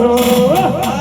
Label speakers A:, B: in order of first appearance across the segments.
A: corazón.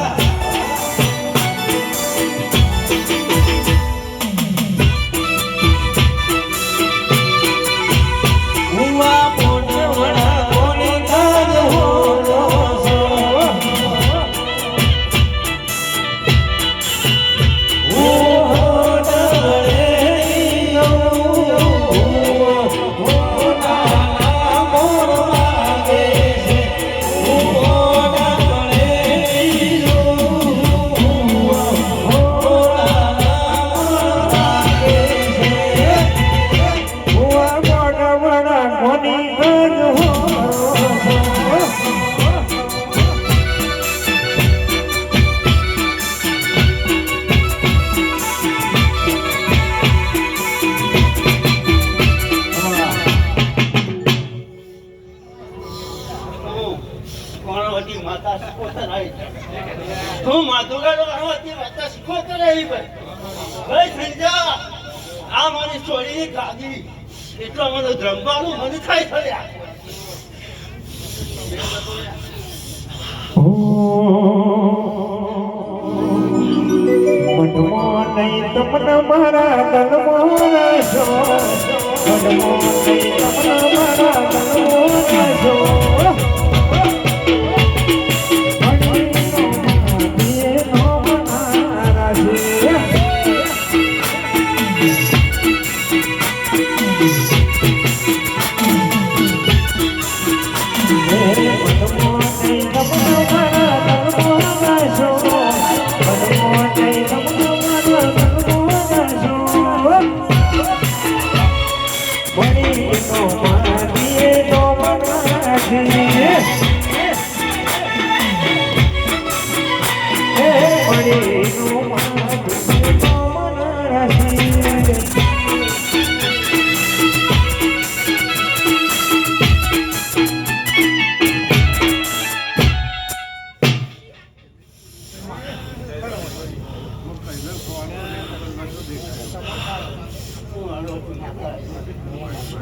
A: હું માધુકા કોણવટી માતા શીખવતા રહી ભાઈ ભાઈ સંજા આ મારી છોડીની ગાદી. એટલો મને ધ્રમવાનું મને થાય થયા
B: મનમાં નહીં તમને મારા નહીં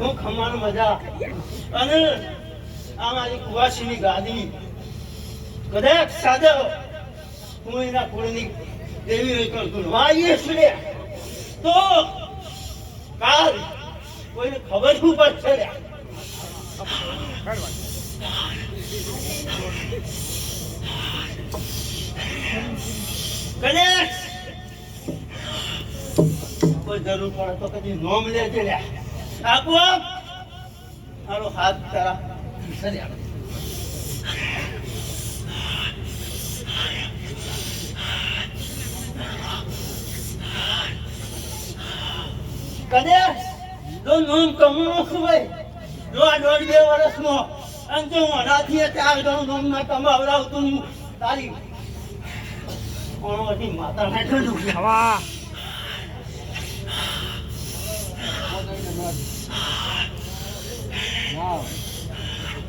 A: હું ખમાણ મજા. અને આ મારી કુવાસીની ગાદી. કદાચ સાદો. હું એના કુળની દેવી રહી કરતું વાયે છે તો કાલ કોઈને ખબર શું પડશે કદાચ જરૂર પડે તો કદી નોમ લેજે લે આપો. મારો હાથ તારા. સરી આવે કદે જો નોમ કમાણો છું ભાઈ જો આ દોઢ બે વર્ષનો અને જો મોઢાથી ચાર ગણું નોમ ના કમાવડાવતું હું. તારી કોણ માતા? હેઠળ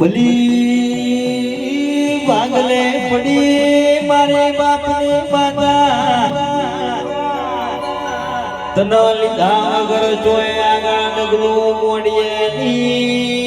B: ભલી વાગલે પડી મારે બાપને માતા તન લીધા વગર જોયા આગળ ડગલું મોડીએ ની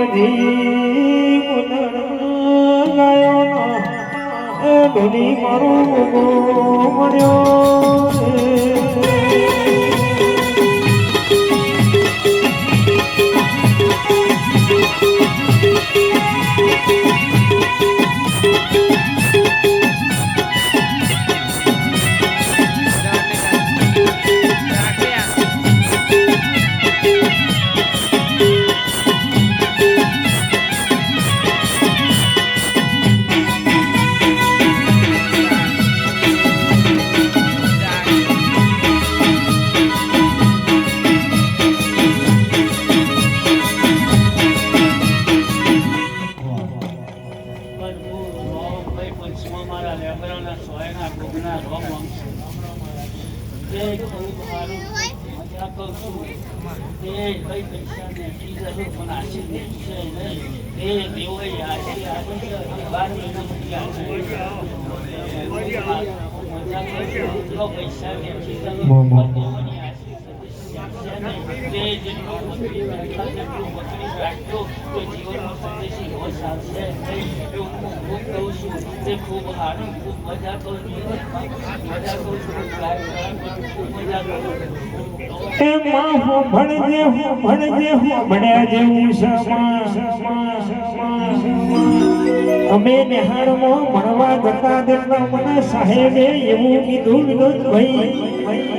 C: મધી ગુદર ગાયો મારો મળ્યો તો તે કઈ પૈસાને ચીજ પણ આશી છે તે દેવોએ
B: ખૂબ સારું ખૂબ મજા કરું મજા કરું છું મજા કરું
C: એ માં હું ભણજે હું ભણજે હું, ભણ્યા જેવું સમા અમે નિહાળમાં ભણવા જતા દેતા મને સાહેબે એવું કીધું વિનોદ ભાઈ